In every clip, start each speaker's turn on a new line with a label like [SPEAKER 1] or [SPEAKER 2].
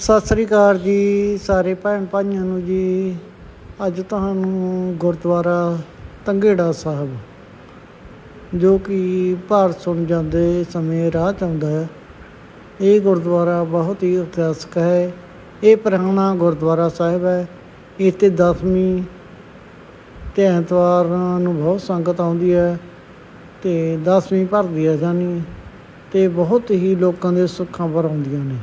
[SPEAKER 1] ਸਤਿ ਸ੍ਰੀ ਅਕਾਲ ਜੀ, ਸਾਰੇ ਭੈਣ ਭਾਈਆਂ ਨੂੰ ਜੀ। ਅੱਜ ਤੁਹਾਨੂੰ ਗੁਰਦੁਆਰਾ ਤੰਗੇੜਾ ਸਾਹਿਬ, ਜੋ ਕਿ ਭਾਰਤ ਸੁਣ ਜਾਂਦੇ ਸਮੇਂ ਰਾਹ 'ਚ ਆਉਂਦਾ ਹੈ। ਇਹ ਗੁਰਦੁਆਰਾ ਬਹੁਤ ਹੀ ਇਤਿਹਾਸਕ ਹੈ। ਇਹ ਪੁਰਾਣਾ ਗੁਰਦੁਆਰਾ ਸਾਹਿਬ ਹੈ। ਇੱਥੇ ਦਸਵੀਂ ਤੇ ਐਤਵਾਰ ਨੂੰ ਬਹੁਤ ਸੰਗਤ ਆਉਂਦੀ ਹੈ ਤੇ ਦਸਵੀਂ ਭਰਦੀ ਹੈ ਜਾਨੀ ਤੇ ਬਹੁਤ ਹੀ ਲੋਕਾਂ ਦੇ ਸੁੱਖਾਂ ਪਰ ਆਉਂਦੀਆਂ ਨੇ।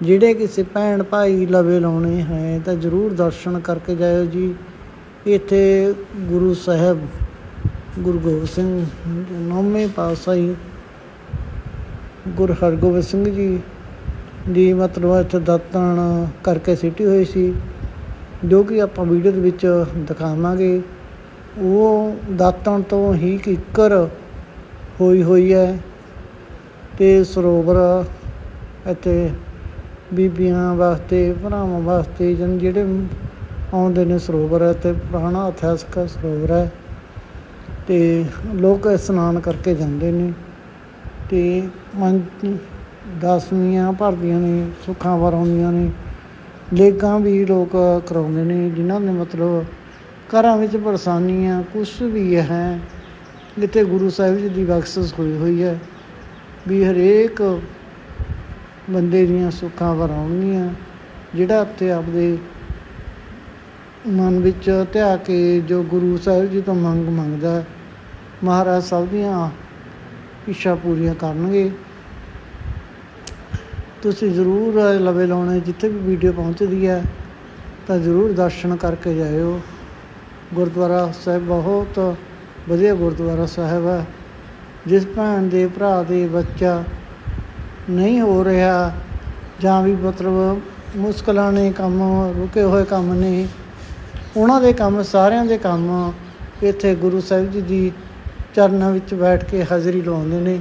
[SPEAKER 1] ਜਿਹੜੇ ਕਿਸੇ ਭੈਣ ਭਾਈ ਲਵੇ ਲਾਉਣੇ ਹੈ, ਤਾਂ ਜ਼ਰੂਰ ਦਰਸ਼ਨ ਕਰਕੇ ਜਾਇਓ ਜੀ। ਇੱਥੇ ਗੁਰੂ ਸਾਹਿਬ, ਗੁਰੂ ਗੋਬਿੰਦ ਸਿੰਘ ਨੌਵੇਂ ਪਾਤਸ਼ਾਹੀ ਗੁਰੂ ਹਰਗੋਬਿੰਦ ਸਿੰਘ ਜੀ ਦੀ ਮਤਲਬ ਇੱਥੇ ਦਾਤਣ ਕਰਕੇ ਸਿੱਟੀ ਹੋਈ ਸੀ, ਜੋ ਕਿ ਆਪਾਂ ਵੀਡੀਓ ਦੇ ਵਿੱਚ ਦਿਖਾਵਾਂਗੇ। ਉਹ ਦਾਤਣ ਤੋਂ ਹੀ ਕਿੱਕਰ ਹੋਈ ਹੋਈ ਹੈ ਤੇ ਸਰੋਵਰ ਇੱਥੇ ਬੀਬੀਆਂ ਵਾਸਤੇ, ਭਰਾਵਾਂ ਵਾਸਤੇ ਜਨ ਜਿਹੜੇ ਆਉਂਦੇ ਨੇ ਸਰੋਵਰ ਹੈ ਤੇ ਪੁਰਾਣਾ ਇਤਿਹਾਸਕ ਸਰੋਵਰ ਹੈ ਅਤੇ ਲੋਕ ਇਸ਼ਨਾਨ ਕਰਕੇ ਜਾਂਦੇ ਨੇ ਅਤੇ ਮਨ ਦਸਵੀਆਂ ਭਰਦੀਆਂ ਨੇ, ਸੁੱਖਾਂ ਵਰ ਆਉਂਦੀਆਂ ਨੇ ਲੇਕਾਂ ਵੀ ਲੋਕ ਕਰਾਉਂਦੇ ਨੇ, ਜਿਨ੍ਹਾਂ ਨੇ ਮਤਲਬ ਘਰਾਂ ਵਿੱਚ ਪਰੇਸ਼ਾਨੀਆਂ ਕੁਛ ਵੀ ਹੈ ਜਿੱਥੇ ਗੁਰੂ ਸਾਹਿਬ ਜੀ ਦੀ ਬਖਸ਼ਿਸ਼ ਹੋਈ ਹੋਈ ਹੈ ਵੀ ਹਰੇਕ ਬੰਦੇ ਦੀਆਂ ਸੁੱਖਾਂ ਵਰਾਉਣਗੀਆਂ, ਜਿਹੜਾ ਉੱਥੇ ਆਪਦੇ ਮਨ ਵਿੱਚ ਧਿਆ ਕੇ ਜੋ ਗੁਰੂ ਸਾਹਿਬ ਜੀ ਤੋਂ ਮੰਗ ਮੰਗਦਾ ਮਹਾਰਾਜ ਸਭ ਦੀਆਂ ਇੱਛਾ ਪੂਰੀਆਂ ਕਰਨਗੇ। ਤੁਸੀਂ ਜ਼ਰੂਰ ਲਵੇ ਲਾਉਣੇ, ਜਿੱਥੇ ਵੀ ਵੀਡੀਓ ਪਹੁੰਚਦੀ ਹੈ, ਤਾਂ ਜ਼ਰੂਰ ਦਰਸ਼ਨ ਕਰਕੇ ਜਾਇਓ। ਗੁਰਦੁਆਰਾ ਸਾਹਿਬ ਬਹੁਤ ਵਧੀਆ ਗੁਰਦੁਆਰਾ ਸਾਹਿਬ ਹੈ, ਜਿਸ ਭੈਣ ਦੇ ਭਰਾ ਦੇ ਬੱਚਾ ਨਹੀਂ ਹੋ ਰਿਹਾ ਜਾਂ ਵੀ ਮਤਲਬ ਮੁਸ਼ਕਲਾਂ ਨੇ ਕੰਮ, ਰੁਕੇ ਹੋਏ ਕੰਮ ਨੇ, ਉਹਨਾਂ ਦੇ ਕੰਮ, ਸਾਰਿਆਂ ਦੇ ਕੰਮ ਇੱਥੇ ਗੁਰੂ ਸਾਹਿਬ ਜੀ ਦੀ ਚਰਨਾਂ ਵਿੱਚ ਬੈਠ ਕੇ ਹਾਜ਼ਰੀ ਲਵਾਉਂਦੇ ਨੇ।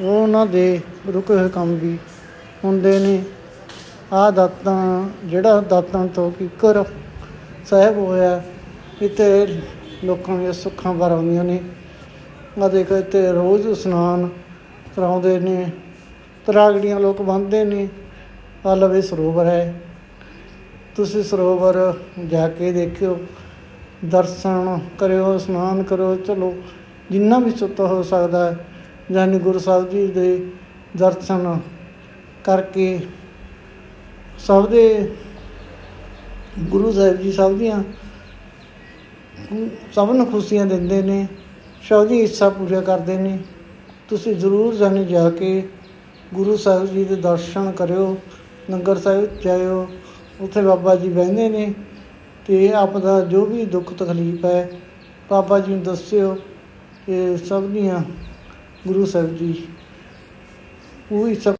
[SPEAKER 1] ਉਹ ਉਹਨਾਂ ਦੇ ਰੁਕੇ ਹੋਏ ਕੰਮ ਵੀ ਹੁੰਦੇ ਨੇ। ਆਹ ਦਾਤਾਂ, ਜਿਹੜਾ ਦਾਤਾਂ ਤੋਂ ਕਿੱਕਰ ਸਾਹਿਬ ਹੋਇਆ, ਇੱਥੇ ਲੋਕਾਂ ਦੀਆਂ ਸੁੱਖਾਂ ਭਰ ਆਉਂਦੀਆਂ ਨੇ। ਆ ਦੇਖੋ, ਇੱਥੇ ਰੋਜ਼ ਇਸ਼ਨਾਨ ਕਰਾਉਂਦੇ ਨੇ, ਤਰਾਗੜੀਆਂ ਲੋਕ ਬੰਨ੍ਹਦੇ ਨੇ ਆ ਲਵੇ ਸਰੋਵਰ ਹੈ। ਤੁਸੀਂ ਸਰੋਵਰ ਜਾ ਕੇ ਦੇਖਿਓ, ਦਰਸ਼ਨ ਕਰਿਓ, ਇਸ਼ਨਾਨ ਕਰਿਓ, ਚਲੋ, ਜਿੰਨਾ ਵੀ ਸੁੱਤ ਹੋ ਸਕਦਾ ਹੈ ਜਾਨੀ ਗੁਰੂ ਸਾਹਿਬ ਜੀ ਦੇ ਦਰਸ਼ਨ ਕਰਕੇ ਸਭ ਦੇ ਗੁਰੂ ਸਾਹਿਬ ਜੀ ਸਭ ਦੀਆਂ ਸਭ ਨੂੰ ਖੁਸ਼ੀਆਂ ਦਿੰਦੇ ਨੇ, ਸਭ ਦੀ ਇੱਛਾ ਪੂਰੀਆਂ ਕਰਦੇ ਨੇ। ਤੁਸੀਂ ਜ਼ਰੂਰ ਜਾਣੀ ਜਾ ਕੇ ਗੁਰੂ ਸਾਹਿਬ ਜੀ ਦੇ ਦਰਸ਼ਨ ਕਰਿਓ ਨੰਗਰ ਸਾਹਿਬ ਜਾਇਓ, ਉੱਥੇ ਬਾਬਾ ਜੀ ਬਹਿੰਦੇ ਨੇ ਤੇ ਆਪ ਦਾ ਜੋ ਵੀ ਦੁੱਖ ਤਕਲੀਫ ਹੈ, ਬਾਬਾ ਜੀ ਨੂੰ ਦੱਸਿਓ ਇਹ ਸਭ ਦੀਆਂ ਗੁਰੂ ਸਾਹਿਬ ਜੀ। ਉਹੀ ਸਭ